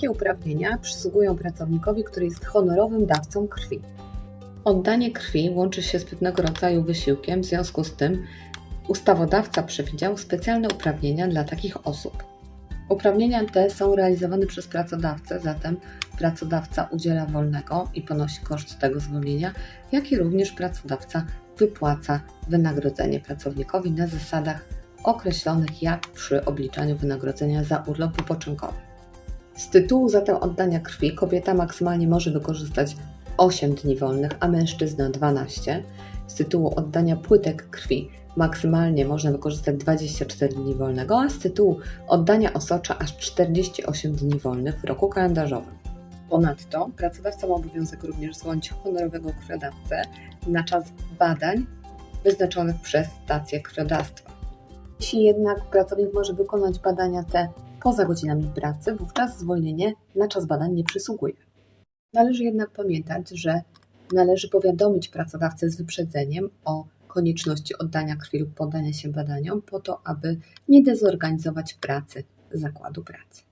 Jakie uprawnienia przysługują pracownikowi, który jest honorowym dawcą krwi? Oddanie krwi łączy się z pewnego rodzaju wysiłkiem, w związku z tym ustawodawca przewidział specjalne uprawnienia dla takich osób. Uprawnienia te są realizowane przez pracodawcę, zatem pracodawca udziela wolnego i ponosi koszt tego zwolnienia, jak i również pracodawca wypłaca wynagrodzenie pracownikowi na zasadach określonych jak przy obliczaniu wynagrodzenia za urlop wypoczynkowy. Z tytułu zatem oddania krwi kobieta maksymalnie może wykorzystać 8 dni wolnych, a mężczyzna 12. Z tytułu oddania płytek krwi maksymalnie można wykorzystać 24 dni wolnego, a z tytułu oddania osocza aż 48 dni wolnych w roku kalendarzowym. Ponadto pracodawca ma obowiązek również zwolnić honorowego krwiodawcę na czas badań wyznaczonych przez stację krwiodawstwa. Jeśli jednak pracownik może wykonać badania te poza godzinami pracy, wówczas zwolnienie na czas badań nie przysługuje. Należy jednak pamiętać, że należy powiadomić pracodawcę z wyprzedzeniem o konieczności oddania krwi lub poddania się badaniom, po to, aby nie dezorganizować pracy zakładu pracy.